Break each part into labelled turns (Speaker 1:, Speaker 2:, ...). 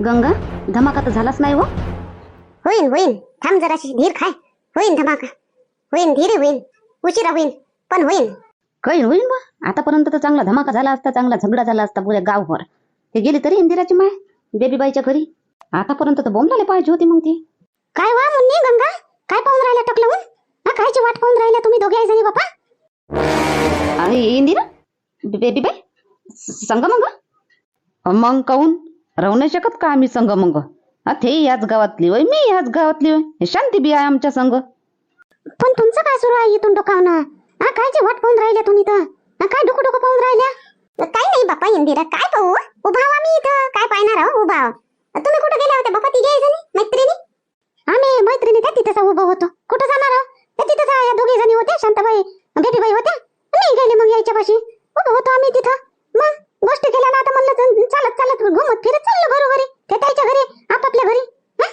Speaker 1: गंगा धमाका तर झालाच नाही हो.
Speaker 2: होईन होईन. थांब जराशी धीर खाय. होईन धमाका. होईन धीरे होईन. उशिरा होईन पण होईन.
Speaker 1: काही होईल बा. आतापर्यंत तर चांगला धमाका झाला असता चांगला झगडा झाला असता पुऱ्या गावभर. ते गेली तरी इंदिराची माय बेबीबाईच्या घरी. आतापर्यंत तर बोंबलाले पाहिजे होती मग ती.
Speaker 2: काय वा मुन्नी गंगा? काय पाहून राहिल्या टकलवून? हा कायची वाट पाहून राहिल्या तुम्ही दोघे जणी बापा?
Speaker 1: अरे इंदिरा? बेबीबाई? संग मग? मग काऊन? राहू नाही शकत का आम्ही संग मग? ते याच गावातली होय मी याच गावातली होय. हे शांती बी आहे आमच्या संग.
Speaker 2: पण तुमचं काय सुरू आहे इथून डोकावणं? हा कायची वाट पाहून राहिल्या तुम्ही तर हा, काय डोकं डोकं पाहून राहिल्या? काय नाही बापा इंदिरा काय पाहू? उभा आहो आम्ही इथं. काय पाहणार आहो उभा आहो. तुम्ही कुठे गेल्या होत्या बापा तिघे जणी? मैत्रिणी? आम्ही मैत्रिणी त्या तिथंच उभं होतो. कुठं जाणार आहो? त्या तिथंच या दोघी जणी होत्या शांताबाई भेटीबाई होत्या. नाही गेले मग यायच्या पाशी उभं होतो आम्ही तिथं. मग? गोष्टी केल्या ना आता म्हणलं चल- चालत चालत घुमत फिरत चाललो घरोघरी. ते त्याच्या घरी आपापल्या घरी. हा?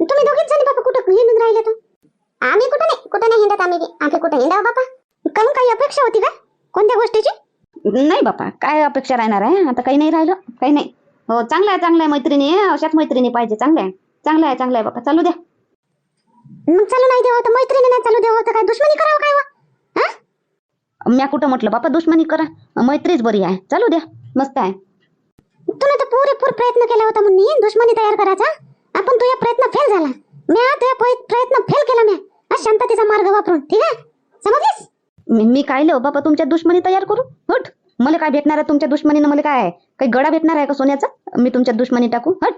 Speaker 2: तुम्ही दोघीच जणी बापा कुठं हिंडून राहिले तर आम्ही कुठं नाही कुठं नाही हिंडत आम्ही. आम्ही कुठं हिंडाव बापा? काहून काही अपेक्षा होती का कोणत्या गोष्टीची?
Speaker 1: नाही बापा काय अपेक्षा राहणार आहे? आता काही नाही राहिलं काही नाही. हो चांगलं आहे चांगलं आहे मैत्रिणी अशाच मैत्रिणी पाहिजे चांगलं आहे. चांगलं आहे चांगलं आहे बापा चालू द्या.
Speaker 2: मग चालू नाही देवा तर मैत्रिणी नाही चालू देवा तर काय दुश्मनी करावं काय वा?
Speaker 1: म्या कुठं म्हटलं बापा दुश्मनी करा. मैत्रीच बरी आहे. चालू द्या. मस्त आहे.
Speaker 2: तुम्ही तर पुरेपूर प्रयत्न केला होता म्हणून दुश्मनी तयार करायचा? आपण तुझा प्रयत्न फेल झाला. म्या तुझा प्रयत्न फेल केला म्या. शांततेचा मार्ग वापरून. ठीक आहे? समजलीस?
Speaker 1: मी काय लिहो बापा तुमच्या दुश्मनी तयार करू? हट. मला काय भेटणार आहे तुमच्या दुश्मनीनं? मला काय आहे? काही गडा भेटणार आहे का सोन्याचा? मी तुमच्या दुश्मनी टाकू. हट.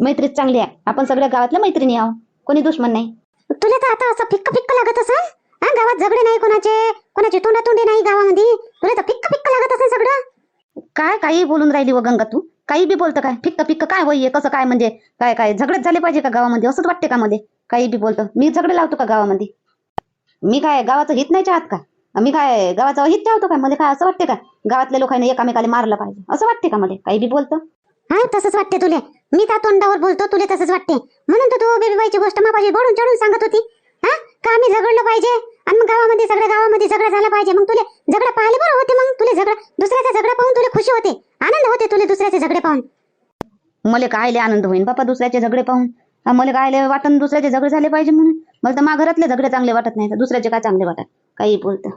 Speaker 1: मैत्रीच चांगली आहे. आपण सगळ्या गावातल्या मैत्रिणी आहो कोणी दुश्मन नाही.
Speaker 2: तुला तर आता असं फिक्क फिक्क लागत असेल? हा गावात झगडे नाही कोणाचे? कोणाचे तोंडातोंडे नाही गावामध्ये? तुला तर फिक्क पिक्क लागत असेल सगळं.
Speaker 1: काय काही बोलून राहिली व गंगा तू? काही बी बोलतं काय? फिक्क फिक्क काय होईये? कसं काय म्हणजे? काय काय? झगडत झाले पाहिजे का गावामध्ये? असंच वाटते का मध्ये? काही बी बोलतं. मी झगडे लावतो का गावामध्ये? मी काय गावाचं हित नाही चाहत का? मी काय गावाचं हित चाहतो का? मला काय असं वाटते का? गावातल्या लोकांनी एकामेकाला मारलं पाहिजे. असं वाटते का मला काही बी बोलतं?
Speaker 2: हा तसंच वाटते तुले. मी त्या तोंडावर बोलतो तुले तसंच वाटते. म्हणून तर तू बेबीबाईची गोष्ट मापाशी बोलून चढून सांगत होती. हा का आम्ही झगडलं पाहिजे? आणि मग गावामध्ये सगळ्या गावामध्ये झगडा झाला पाहिजे. मग तुले झगडा पाहिले बरं होते मग. तुले झगडा दुसऱ्याचा झगडा पाहून तुले खुशी होते. आनंद होते तुले दुसऱ्याचे झगडे पाहून.
Speaker 1: मला काय लय आनंद होईल बापा दुसऱ्याचे झगडे पाहून. मला काय लय वाटन दुसऱ्याचे झगडे झाले पाहिजे म्हणून? मला तर मा घरातले झगडे चांगले वाटत नाही तर दुसऱ्याचे काय चांगले वाटत? काही बोलतं.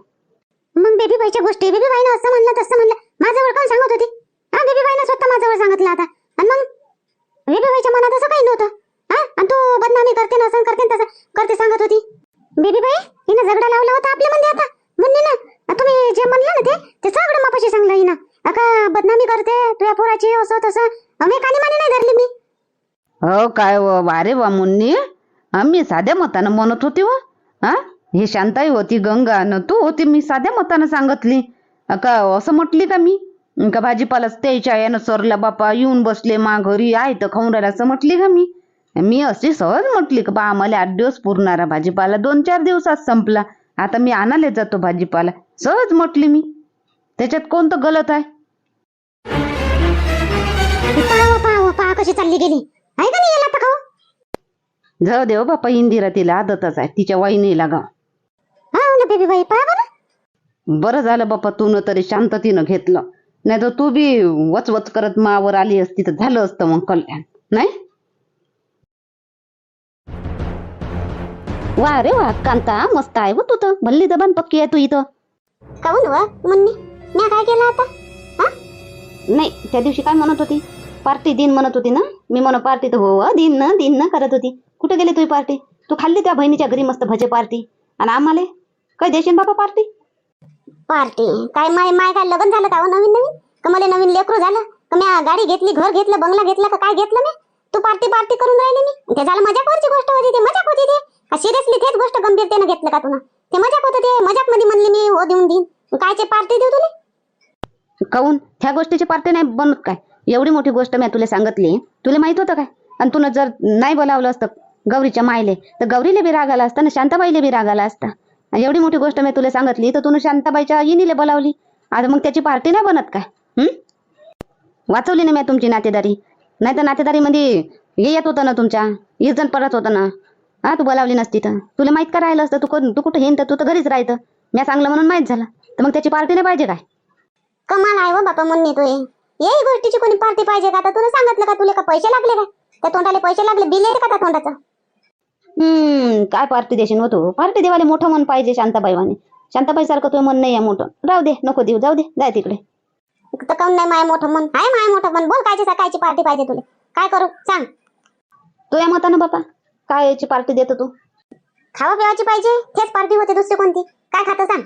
Speaker 2: मग बेबीबाईच्या गोष्टी. बेबीबाईनं असं म्हणलं तसं म्हणलं. माझ्यावर कोण सांगत होती? हा बेबीबाईनं स्वतः माझ्यावर सांगितलं आता. आणि मग? बेबीबाईच्या मनात असं काही नव्हतं. हा आणि तू बदनामी करते ना असं करते तसं करते सांगत होती. बेबीबाई? हिनं झगडा लावला होता आपल्या मध्ये आता. म्हणणे ना तुम्ही जे म्हणलं ना ते ते सगळं मापाशी सांगलं हिनं. अका बदनामी करते तुझ्या पोराची असं तसं. मी कानी मानी नाही धरली मी.
Speaker 1: हो काय व अरे वा मुन्नी. आम्ही साध्या मतानं म्हणत होती हो. व हा ही शांताई होती गंगा न तू होती मी साध्या मतानं सांगितली. का असं म्हटली का मी? का भाजीपालाच त्याच्या यानं सरला बापा येऊन बसले मा घरी आहे तर खाऊन राहिला असं म्हटली का मी? मी अशी सहज म्हटली का बा आम्हाला आठ दिवस पुरणारा भाजीपाला दोन चार दिवसात संपला. आता मी आणायला जातो भाजीपाला. सहज म्हटली मी. त्याच्यात कोणतं गलत आहे?
Speaker 2: कशी चालली गेली आहे का नाही आता खाऊ
Speaker 1: जाऊ देव हो बापा इंदिरा तिला आदतच आहे. तिच्या वाहिनीला गा
Speaker 2: हा बरं
Speaker 1: बरं झालं बाप्पा तू न तरी शांततीनं घेतलं. नाही तर तू बी वचवच करत मावर आली असती तर झालं असतं मग कल्याण नाही? वा रे वा कांता मस्त आहे हो तू तर. भल्ली दबान पक्की आहे तू इथं.
Speaker 2: काहून व? मुन्नी म्या काय केलं आता? हा?
Speaker 1: नाही त्या दिवशी काय म्हणत होती? पार्टी दिन म्हणत होती ना? मी म्हणू पार्टी तर हो दिन ना दिन ना करत होती. कुठे गेली तुझी पार्टी? तू खाल्ली त्या बहिणीच्या घरी मस्त भजे पार्टी. आणि आम्हाला? काय देशील बाबा पार्टी?
Speaker 2: पार्टी? काय माय माय काय लग्न झालं का हो नवीन नवीन? का मला नवीन लेकरू झालं? का म्या गाडी घेतली घर घेतलं बंगला घेतला का काय घेतलं मी? तू पार्टी पार्टी करून राहिली मी ते झालं मजाकवरची गोष्ट होती ते मजाक होती ते. सिरियसली तेच गोष्ट गंभीरतेनं घेतलं का तुला ते मजाक होतं ते. मजाकमध्ये म्हणली मी हो देऊन देईन. कायचे पार्टी देऊ तुला?
Speaker 1: काऊन? ह्या गोष्टीची पार्टी नाही बनत काय? एवढी मोठी गोष्ट मी तुला सांगितली. तुला माहीत होतं काय? आणि तुला जर नाही बोलावलं असतं गौरीच्या मायले तर गौरीला बी राग आला असता ना शांताबाईला बी राग आला असता. एवढी मोठी गोष्ट मी तुला सांगितली तर तुला शांताबाईच्या इनीले बोलावली. आता मग त्याची पार्टी नाही बनत काय? हम्म वाचवली ना मी तुमची नातेदारी? नाही तर नातेदारीमध्ये येत होतं ना तुमच्या? इजन परत होतं ना? हा तू बोलावली नसती तर. तुला माहीत का राहिलं असतं? तू कोण- तू कुठं तर तू तर घरीच राहायचं. मी सांगलं म्हणून माहीत झालं. तर मग त्याची पार्टी नाही पाहिजे काय?
Speaker 2: कमाल आहे हो बापा मुन्नी तू हे. याही गोष्टीची कोणी पार्टी पाहिजे का? आता तुला सांगितलं का तुला का पैसे लागले का? त्या तोंडाले पैसे लागले बिल येते का त्या तोंडाचं?
Speaker 1: हम्म काय पार्टी देशील होतो पार्टी देवाले मोठं मन पाहिजे शांताबाई वाणी शांताबाई सारखं तुझं मन नाही आहे मोठं. राहू दे नको देऊ. जाऊ दे जाय तिकडे.
Speaker 2: तर काऊन नाही माय मोठं मन? आहे माय मोठं मन. बोल कायची सकाळची पार्टी पाहिजे तुला? काय करू? सांग.
Speaker 1: तुझ्या मतानं बापा. काय याची पार्टी देतो तू?
Speaker 2: खावा पिवायची पाहिजे. तेच पार्टी होते दुसरी कोणती? काय खातं सांग.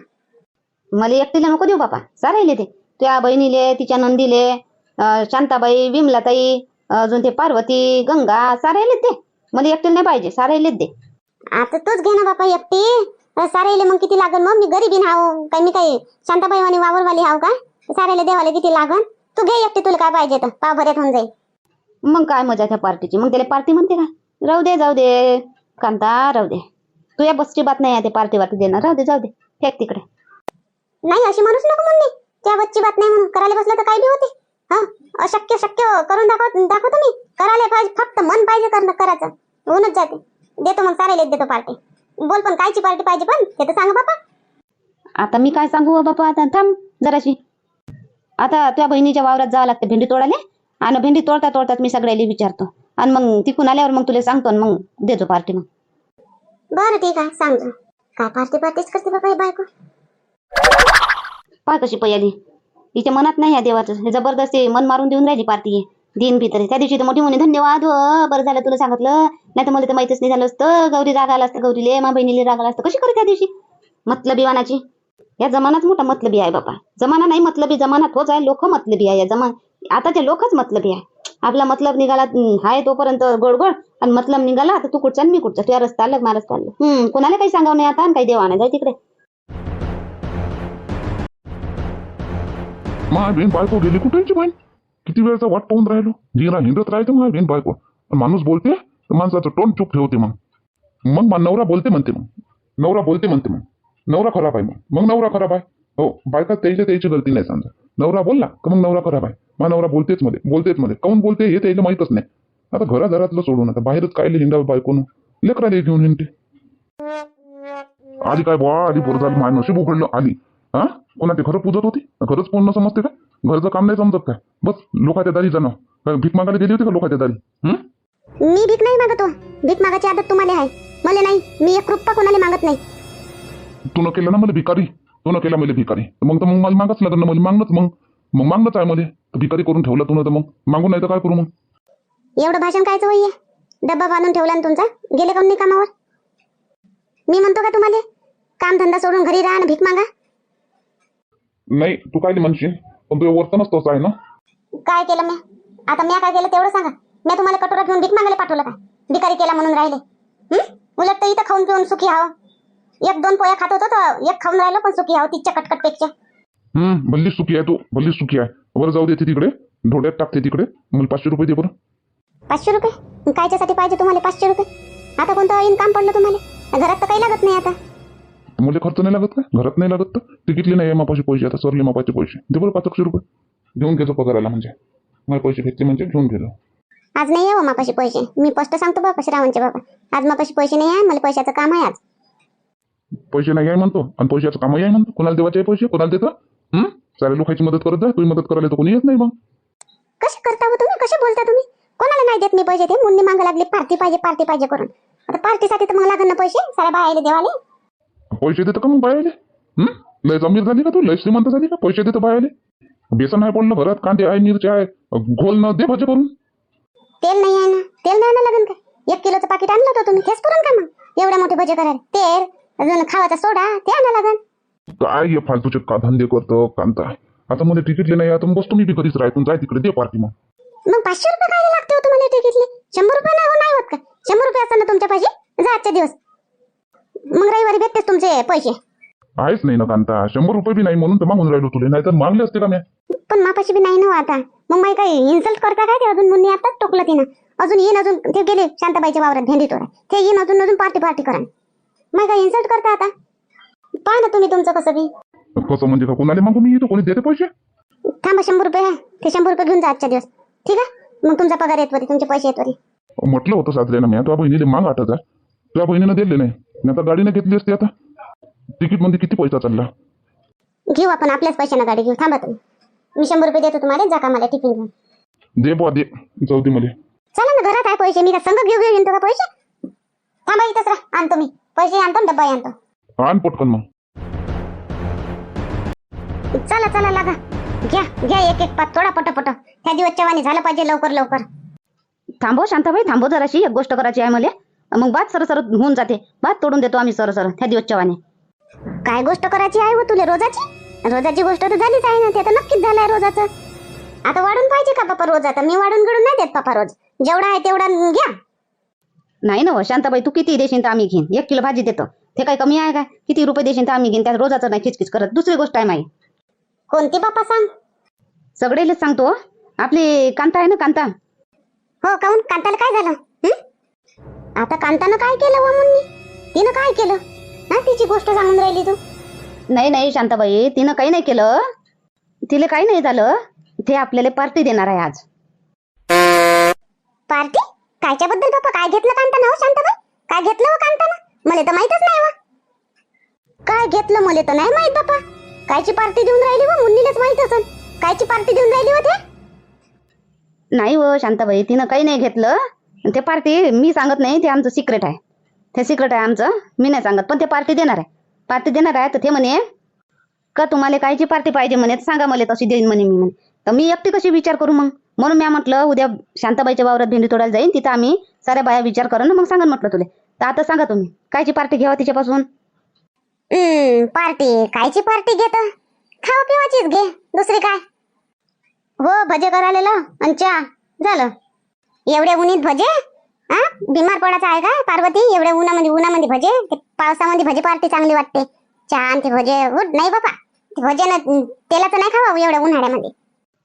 Speaker 1: मला एकटीला नको देऊ बापा. सारायले ते. तुझ्या बहिणीले तिच्या नंदीले अं, शांताबाई विमलाताई अजून ते पार्वती गंगा सारायलेच दे मला एकटीला नाही पाहिजे. सारायलेच दे.
Speaker 2: आता तूच घे ना बापा एकटी. सारायले मग किती लागन मग? मी गरीबीन हाव. काय मी काही शांताबाई वाणी वावरवाली हाव का? सारायले देवाले किती लागन? तू घे एकटी तुला काय पाहिजे तर. पाव भऱ्यात होऊन जाईल.
Speaker 1: मग काय मजा त्या पार्टीची? मग त्याला पार्टी म्हणते का? राहू दे जाऊ दे. कांता राहू दे. तुझ्या बसची बात नाही आहे ते पार्टी वाटी देणार. राहू दे जाऊ दे. फेक तिकडे.
Speaker 2: नाही अशी माणूस नको म्हणली त्या बच्ची बात नाही म्हणून करायला बसलं तर काय बी होते. हा? अशक्य शक्य करून दाखव दाखवतो मी. करायला पाहिजे फक्त मन पाहिजे करणं करायचं. होऊनच जाते. देतो मग सारायला देतो पार्टी. बोल पण कायची पार्टी पाहिजे पण? ते तर सांग बापा.
Speaker 1: आता मी काय सांगू हो बापा? आता थांब जराशी. आता त्या बहिणीच्या वावरात जावं लागतं भेंडी तोडाले आणि भेंडी तोडता तोडतात मी सगळ्याला विचारतो. आणि मग तिकून आल्यावर मग तुला सांगतो आणि मग देतो पार्टी मग.
Speaker 2: बरं ठीक आहे सांगतो. काय पार्टी पार्टीच करते बाबा ही बायको?
Speaker 1: पाय कशी पयाली. हिच्या मनात नाही आहे देवाचं. हे जबरदस्ती मन मारून देऊन राहिली पार्टी दिन भीतर. त्या दिवशी तर मोठी म्हणे धन्यवाद हो. बरं झालं तुला सांगितलं. नाही तर मला तर माहितीच नाही झालं असतं. गौरी राग आला असतं गौरीले मा बहिणीले राग आला असतं. कशी करे त्या दिवशी? मतलबी वानाची. या जमानात मोठा मतलबी आहे बापा जमाना नाही मतलबी जमाना तोच आहे. लोक मतलबी आहे या जमान आताचे लोकच मतलबी आहे. आपला मतलब निघाला हाय तोपर्यंत गोडगोड आणि मतलब निघाला तर तू कुठचा आणि मी कुठचा? तुझ्या रस्ता आलं माझा चाललं? हम्म कोणाला काही सांगावं नाही आता आणि काही देवा नाही. जाय तिकडे.
Speaker 3: माय बहीण बायको गेली कुठेची बहीण किती वेळचा वाट पाहून राहिलो? जिरा हिंडत राहते माय बहीण बायको माणूस बोलते माणसाचं तोंड चूप ठेवते मग. मग नवरा बोलते म्हणते मग. नवरा बोलते म्हणते मग. नवरा खराब आहे मग. मग नवरा खराब आहे. हो बायका त्यांच्या त्याची गलती नाही समजा. नवरा बोलला का मग नवरा खराब आहे मा नवरा बोलतेच मध्ये बोलतेच मध्ये. काऊन बोलते हे त्याला माहीतच नाही. आता घराघरातलं सोडून आता बाहेरच काय हिंडा बायकोनं? लेकराला घेऊन हिंडते. आली काय बुवा आली बरं झालं माय नशीब उघडलं आली हा? कोणा ते खरं पूजत होती? खरंच पूर्ण समजते का घरचं काम नाही समजत काय? बस लोकाच्या दारी जाणं. काय भीक मागायला गेली होती का लोकाच्या दारी? हं?
Speaker 2: मी भीक नाही मागतो. भीक मागायची आदत तुम्हाला आहे. मला नाही. मी एक रुपया कोणाला मागत नाही.
Speaker 3: तू न केलं ना मला भिकारी? तू न केला मला भिकारी. तर मग तर मग मला मागच लागलं ना मला मागणंच मग. मग मागणंच आहे मध्ये तर भिकारी करून ठेवलं तू न तर मग. मागून नाही तर काय करू मग?
Speaker 2: एवढं भाषण कायचं वय डब्बा बांधून ठेवला ना तुमचा? गेले का नाही कामावर मी म्हणतो का तुम्हाला? काम धंदा सोडून घरी राहा आणि भीक मागा.
Speaker 3: नाही तू काय म्हणशील? पण तुझं वर्तनच तसं आहे ना?
Speaker 2: काय केलं मी? आता मी काय केलं तेवढं सांगा. मी तुम्हाला कटोरा घेऊन भीक मागायला पाठवलं का? भिकारी केला म्हणून राहिले. हं? उलट तर इथं खाऊन पिऊन सुखी हाव एक दोन पोया खात होतो तर एक खाऊन राहिलो पण सुखी हाव तिच्या कटकटपेक्षा.
Speaker 3: हम्म भल्ली सुखी आहे तू भल्ली सुखी आहे. बरं जाऊ देते तिकडे ढोड्यात टाकते तिकडे. मला पाचशे रुपये दे बरं.
Speaker 2: पाचशे रुपये? कायच्यासाठी पाहिजे तुम्हाला पाचशे रुपये? आता कोणतं इन्कम पडलं तुम्हाला? घरात तर काही लागत नाही आता.
Speaker 3: मुले खर्च नाही लागत का? घरात नाही लागत तर? तिकीटले नाही मापाचे पैसे आता सरले मापाचे पैसे. दे बरं पाचशे रुपये. घेऊन घेतो पगाराला म्हणजे. मला पैसे भेटले म्हणजे घेऊन गेलो
Speaker 2: आज नाही आहे हो मापाशी पैसे. मी स्पष्ट सांगतो बाबा श्रावणचे बाबा. आज मापाशी पैसे नाही आहे मला पैशाचं काम आहे आज.
Speaker 3: पैसे नाही आहे म्हणतो. आणि पैशाचं कामही आहे म्हणतो. कोणाला देवाचे पैसे कोणाला देतं? हं? साऱ्या लोकांची मदत करत जा. तुम्ही मदत करायला तर कोणी येत नाही मग.
Speaker 2: कसे करता हो तुम्ही? कसे बोलता तुम्ही? कोणाला नाही देत मी पैसे ते? मुन्नी मागं लागले पार्टी पाहिजे पार्टी पाहिजे करून. आता पार्टीसाठी तर मग लागन ना पैसे साऱ्या बायाले देवाले.
Speaker 3: पैसे देतं का मग बायाले? हं? लय जमीर झाली का तू? लय श्रीमंत झाली का? पैसे देतं बायाले? बेसन आहे पडलं घरात कांदे आहे मिरची आहे घोल न दे भजे करून.
Speaker 2: तेल नाही आहे ना? तेल नाही आणा लागन का? एक किलोचं पाकिट आणलं होतं तुम्ही तेच पुरण का मग? एवढ्या मोठे भजे करायला. तेल अजून खावाचा सोडा ते आणा लागन.
Speaker 3: काय हे फालतूचे का धंदे करतो कांता? आता मला तिकीटले नाही आता बसतो मी बी कधीच राहतो जाय तिकडे दे पार्टी मग.
Speaker 2: मग पाचशे रुपये काय लागते हो तुम्हाला तिकीटले शंभर रुपये नाही हो नाही होत का? शंभर रुपये असताना तुमच्या पाहिजे जा आजच्या दिवस. मग रविवारी भेटतेच तुमचे पैसे.
Speaker 3: आहेच नाही ना कांता. शंभर रुपये बी नाही म्हणून तर मागून राहिलो तुले नाही तर मागले असते का मी
Speaker 2: पण मापाशी बी नाही ना हो आता. मग माई काही इन्सल्ट करता काय ते अजून? मुन्नी आताच टोकलं तिनं. अजून येईन अजून ते गेले शांताबाईच्या वावरात भेंडी तोडा ते येईन अजून अजून पार्टी पार्टी करा मग काही इन्सल्ट करता आता? पहा ना तुम्ही तुमचं कसं बी.
Speaker 3: कसं म्हणजे का कोणाला मागू मी येतो? कोणी देते पैसे?
Speaker 2: थांबा शंभर रुपये आहे ते शंभर रुपये घेऊन जा आजच्या दिवस. ठीक आहे? मग तुमचा पगार येत वरी तुमचे पैसे येत वरी.
Speaker 3: म्हटलं होतं साजरे ना मी तुझ्या बहिणीला माग आठ हजार तुझ्या बहिणीनं दिले नाही. मी आता गाडीने घेतली असती आता. तिकीटमध्ये किती पैसा चालला?
Speaker 2: घेऊ आपण आपल्याच पैशानं गाडी घेऊ. थांबा तुम्ही. मी शंभर रुपये देतो तुम्हाला जा का मला टिफिन घेऊन.
Speaker 3: दे बुवा दे. जाऊ दे मला.
Speaker 2: चला ना घरात आहे पैसे. मी का संघ घेऊ घेऊ येतो का पैसे? थांबा इथंच राहा. आणतो मी पैसे आणतो आणि डब्बा आणतो.
Speaker 3: आण पटकन मग.
Speaker 2: चला चला लागा. घ्या घ्या एक एक पात थोडा पटपट त्या दिवसच्या वाणी झालं पाहिजे लवकर लवकर.
Speaker 1: थांबव शांताबाई थांबव जराशी एक गोष्ट करायची आहे मला. मग बात सर सर होऊन जाते. बात तोडून देतो आम्ही सर सर त्या दिवस चव्हाने
Speaker 2: काय गोष्ट करायची आहे हो तुला रोजाची? रोजाची गोष्ट तर झालीच आहे ना ते तर नक्कीच झालंय रोजाचं. आता वाढून पाहिजे का बापा रोज आता? मी वाढून गडून नाही देत पापा रोज. जेवढा आहे तेवढा घ्या.
Speaker 1: नाही ना हो, शांताबाई तू किती देशील तर आम्ही घेईन. एक किलो भाजी देतो. ते काही कमी आहे काय किती रुपये देशील तर आम्ही घेईन. त्या रोजाचं नाही खिचखिच करत. दुसरी गोष्ट आहे माई.
Speaker 2: कोणती बापा सांग?
Speaker 1: सगळेलेच सांगतो हो. आपली कांता आहे ना कांता?
Speaker 2: हो काऊन कांताला काय झालं? हं? आता कांतानं काय केलं व मुन्नी? तिनं काय केलं? हा तिची गोष्ट सांगून राहिली तू.
Speaker 1: नाही नाही शांताबाई तिनं काही नाही केलं. तिला काही नाही झालं. ते आपल्याला पार्टी देणार आहे आज.
Speaker 2: पार्टी? कायच्या बद्दल बापा काय घेतलं कांतानं हो शांताबाई? काय घेतलं हो मला तर माहितच नाही वा काय घेतलं मला तर नाही माहीत बापा. कायची पार्टी देऊन राहिली हो, व मुन्नीलाच माहीत असेल कायची पार्टी देऊन राहिली होते
Speaker 1: नाही हो शांताबाई तिनं काही नाही घेतलं. ते पार्टी मी सांगत नाही ते आमचं सिक्रेट आहे. ते सिक्रेट आहे आमचं. मी नाही सांगत पण ते पार्टी देणार आहे. पार्टी देणार आहे तर ते म्हणे का तुम्हाला कायची पार्टी पाहिजे म्हणे तर सांगा मला तशी देईन म्हणे मी म्हणे. तर मी एकटी कशी विचार करू मग? म्हणून मी म्हटलं उद्या शांताबाईच्या वावरात भेंडी तोडायला जाईन तिथं आम्ही साऱ्या बाया विचार करू ना मग सांगा म्हटलं तुले. तर आता सांगा तुम्ही कायची पार्टी घ्यावा तिच्यापासून?
Speaker 2: हम्म पार्टी कायची पार्टी घेत? खाऊ पिवाचीच घे दुसरी काय? हो भजे करायला आणि चहा झालं. एवढ्या उन्हीत भजे? हा बिमार पडायचं आहे का पार्वती? एवढ्या उन्हामध्ये उन्हामध्ये भजे? ते पावसामध्ये भजी पार्टी चांगली वाटते. चहा आणि ते भजे नाही बाबा भजे ना तेलाचं नाही खावा हो एवढ्या उन्हाळ्यामध्ये.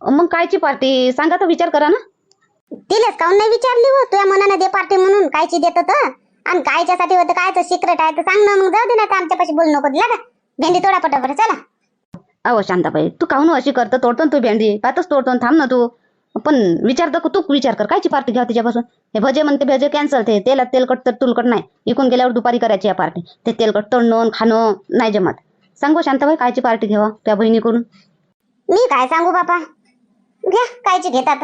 Speaker 1: मग कायची पार्टी? सांगा तर विचार करा ना.
Speaker 2: तिलाच काऊन नाही विचारली हो तुझ्या मनानं दे पार्टी म्हणून. कायची देत तर? आणि कायच्यासाठी होतं कायचं सिक्रेट आहे तर सांग ना मग. जाऊ दे ना आता आमच्यापाशी बोलू नको. लागा. भेंडी तोडा पटापट चला.
Speaker 1: अहो शांताबाई तू काहून अशी करतं? तोडतो ना तू भेंडी. पातच तोडतो ना, थांब ना तू. पण विचार तर तू विचार कर. कायची पार्टी घ्या तिच्यापासून? हे भजे म्हणते भजे कॅन्सल ते तेलात तेलकट तर तुलकट नाही. इकून गेल्यावर दुपारी करायची आहे पार्टी. ते तेलकट तळणं आणि खाणं नाही जमत. सांगू शांताबाई कायची पार्टी घ्यावा त्या बहिणीकडून?
Speaker 2: मी काय सांगू बापा? घ्या कायची घेतात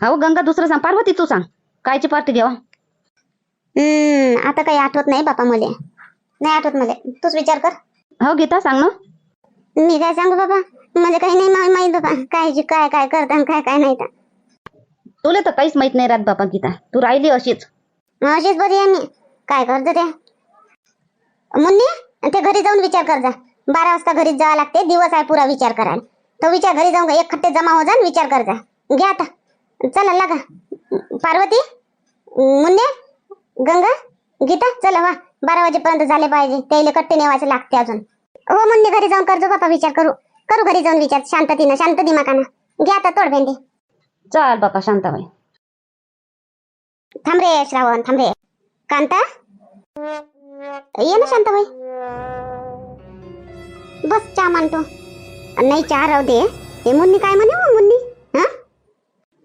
Speaker 1: हो गंगा दुसरं सांग पार्वती तू सांग. कायची पार्टी घ्यावा
Speaker 2: हम्म आता काही आठवत नाही बापा मले. नाही आठवत मले. तूच विचार कर.
Speaker 1: हो गीता सांग ना.
Speaker 2: मी काय सांगू बाबा? मला काही नाही मा- माहीत बाबा. कायची काय काय करता आणि काय काय नाही तर.
Speaker 1: तुला तर काहीच माहीत नाही राहत बापा गीता. तू राहिली अशीच.
Speaker 2: अशीच बरी आहे मी. काय करतो ते? मुन्नी ते घरी जाऊन विचार कर जा बारा वाजता घरी जावं लागते दिवस आहे पुरा विचार करायला. तो विचार घरी जाऊन एक खट्टे जमा हो जा विचार कर जा. घ्या आता. चला लागा. पार्वती मुन्ने गंगा गीता चला वा. बारा वाजेपर्यंत झाले पाहिजे. त्याला कट्टे नेवायचे लागते अजून. हो मुन्ने घरी जाऊन करजो बापा विचार करू. करू घरी जाऊन विचार. शांततीनं शांत दिमाकानं घ्या आता तोड भेंडी.
Speaker 1: चाल बापा शांताबाई.
Speaker 2: थांब रे श्रावण थांब रे. कांता? ये ना शांताबाई. बस चहा मानतो नाही चहा राहू दे. हे मुन्नी काय म्हणे हो मुन्नी? हा?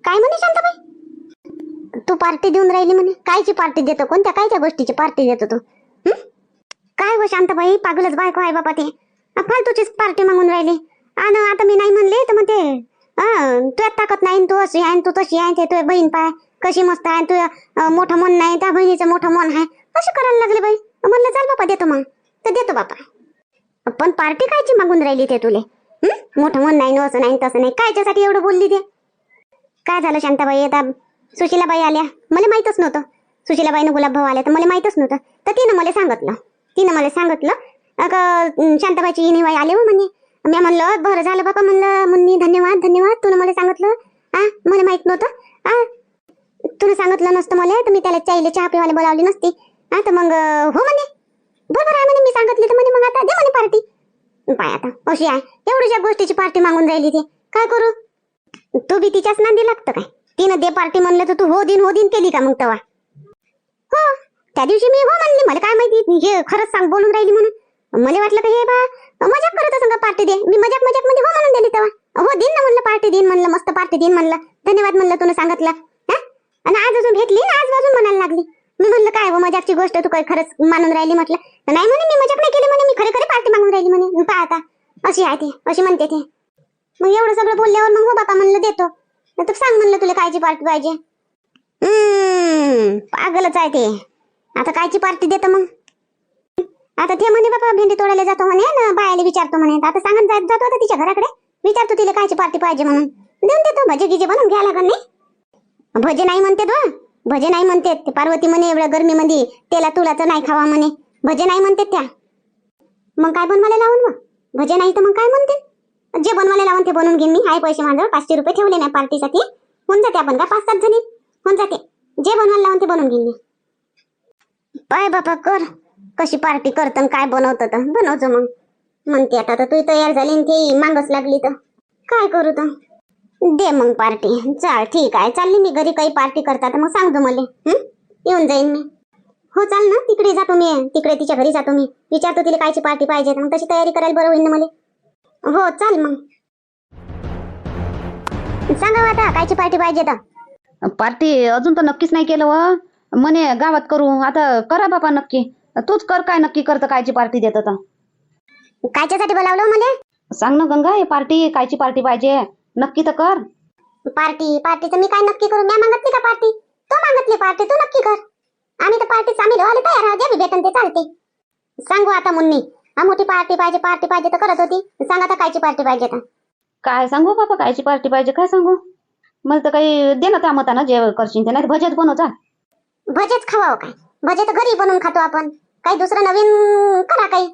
Speaker 2: काय म्हणे शांताबाई? तू पार्टी देऊन राहिली म्हणे. कायची पार्टी देतो? कोणत्या कायच्या गोष्टीची पार्टी देतो तू? काय हो शांताबाई? पागलच बायको आहे बापा ते. फालतूचीच पार्टी मागून राहिली. आणि आता मी नाही म्हणले तर मग ते हा, तुझ्यात ताकद नाही तू अशी आहे तू तशी आहे ते तुझ्या बहीण पाय कशी मस्त आहे तुझं मोठं मन नाही त्या बहिणीचं मोठं मन आहे. कशी करायला लागले बाई? म्हणलं चाल बापा देतो मग. तर देतो बापा. पण पार्टी कायची मागून राहिली ते तुले? मोठं मन नाही असं नाही तसं नाही. कायच्यासाठी एवढं बोलली ते? काय झालं शांताबाई? आता सुशीलाबाई आल्या. मला माहीतच नव्हतं. सुशीलाबाईनं गुलाब भाऊ आल्या तर मला माहीतच नव्हतं. तर तिनं मला सांगितलं. तिनं मला सांगितलं अगं शांताबाईची इनिबाई आले हो म्हणे. मी म्हणलं बरं झालं बापा म्हणलं. मुन्नी धन्यवाद धन्यवाद. तुनं मला सांगितलं हा मला माहीत नव्हतं. हा तुला सांगितलं नसतं मला तर मी त्याला चायले चहा पिवायला बोलावली नसती. हा तर मग हो म्हणे. बरोबर आहे म्हणे मी सांगितली तर म्हणे मग आता दे म्हणे पार्टी. पाय आता. अशी आहे. एवढ्याच्या गोष्टीची पार्टी मागून राहिली ती. काय करू? तू बी तिच्याच नांदी लागतं काय? तिनं दे पार्टी म्हणलं तर तू हो दिन हो दिन केली का मग तेव्हा हो. त्या दिवशी मी हो म्हणली मला काय माहिती? हे खरंच सांग बोलून राहिली म्हणून. मला वाटलं का हे बा मजाक करत असं का पार्टी दे? मी मजाक मजाकमध्ये हो म्हणून दिली तेव्हा हो दिन ना म्हणलं पार्टी दिन म्हणलं मस्त पार्टी दिन म्हणलं. धन्यवाद म्हणलं तुला सांगितलं. आणि आज अजून भेटली ना? आज अजून म्हणायला लागली. मी म्हणलं काय हो मजाकची गोष्ट तू काय खरंच मानून राहिली? म्हटलं नाही म्हणे मी मजाक नाही केली म्हणे मी खरे खरे पार्टी मागून राहिली म्हणे. पहा आता अशी आहे ती अशी म्हणते ती. मग एवढं सगळं बोलल्यावर मग हो बापा म्हणलं देतो. तू सांग म्हणलं तुला कायची पार्टी पाहिजे. पागलच आहे ते. आता कायची पार्टी देतो मग? आता ते म्हणे बाबा भेंडी तोडायला जातो म्हणे ना बायाला विचारतो म्हणे. आता सांगत जात जातो आता तिच्या घराकडे. विचारतो तिला कायची पार्टी पाहिजे म्हणून. देऊन देतो भजे गिजे बनवून घ्या लागल नाही. भजे नाही म्हणते तो. भजे नाही म्हणते ते पार्वती म्हणे एवढ्या गर्मीमध्ये तेला तुलाचं नाही खावा म्हणे. भजे नाही म्हणते त्या. मग काय बनवायला लावून मग? भजे नाही तर मग काय म्हणते? जे बनवायला लावून ते बनवून घेईन मी. हाय पैसे माझं पाचशे रुपये ठेवले नाही पार्टीसाठी. होऊन जाते आपण का? पाच सात जणी? होऊन जाते. जे बनवायला लावून ते बनवून घेईन मी. पाय बापा कर. कशी पार्टी करतं काय बनवतं तर. बनवतो मग. म्हणते आता तर तू तयार झाली ते मागच लागली तर. काय करू तर? दे मग पार्टी. चाल ठीक आहे. चालली मी घरी. काही पार्टी करता तर मग सांगतो मला. हं? येऊन जाईन मी. हो चाल ना. तिकडे जातो मी. तिकडे तिच्या घरी जातो मी. विचारतो तिला कायची पार्टी पाहिजे मग तशी तयारी करायला बरं होईल ना मला. हो चाल मग. सांगा हो आता कायची पार्टी पाहिजे तर
Speaker 1: पार्टी अजून तर नक्कीच नाही केलं व. म्हणे गावात करू. आता करा बापा नक्की. तूच कर काय नक्की करतं कायची पार्टी देत
Speaker 2: कायच्यासाठी बोलावलं मला?
Speaker 1: सांग ना गंगा हे पार्टी कायची पार्टी पाहिजे? नक्की तर कर.
Speaker 2: पार्टी पार्टीचं मी काय नक्की करू मी मागतली का पार्टी? तो मागतली पार्टी तू नक्की कर. आम्ही तर पार्टी सामील व्हायला तयार आहोत जे भेटन ते चालते. सांगू आता मुन्नी हा मोठी पार्टी पाहिजे पार्टी पाहिजे तर करत होती. सांग आता कायची पार्टी पाहिजे तर.
Speaker 1: काय सांगू बापा कायची पार्टी पाहिजे काय सांगू? मला तर काही दे ना त्या मतानं जे करशील ते नाही भजेच बनवचा
Speaker 2: भजेच खावावं काय? भजे तर घरी बनवून खातो आपण. काही दुसरं नवीन करा काही.